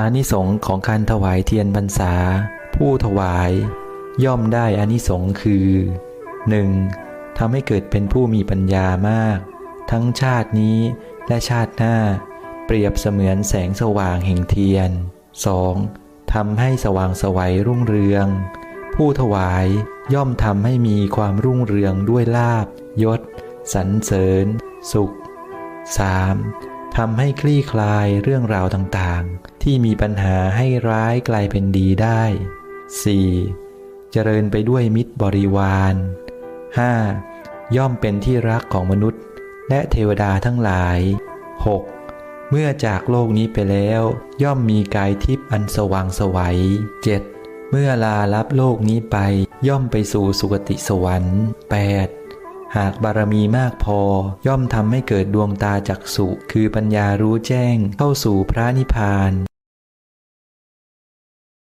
อานิสงส์ของการถวายเทียนพรรษา ผู้ถวายย่อมได้อานิสงส์คือ 1. ทำให้เกิดเป็นผู้มีปัญญามาก ทั้งชาตินี้และชาติหน้า เปรียบเสมือนแสงสว่างแห่งเทียน 2. ทำให้สว่างสวัยรุ่งเรือง ผู้ถวายย่อมทำให้มีความรุ่งเรืองด้วยลาบยศ สรรเสริญ สุข 3. ทำให้คลี่คลายเรื่องราวต่างๆ ที่มีปัญหาให้ร้ายกลายเป็นดีได้ 4. เจริญไปด้วยมิตรบริวาร 5. ย่อมเป็นที่รักของมนุษย์ และเทวดาทั้งหลาย 6. เมื่อจากโลกนี้ไปแล้ว ย่อมมีกายทิพย์อันสว่างสวัย 7. เมื่อลาลับโลกนี้ไป ย่อมไปสู่สุคติสวรรค์ 8. หากบารมีมากพอ ย่อมทำให้เกิดดวงตาจักษุคือปัญญารู้แจ้งเข้าสู่พระนิพพาน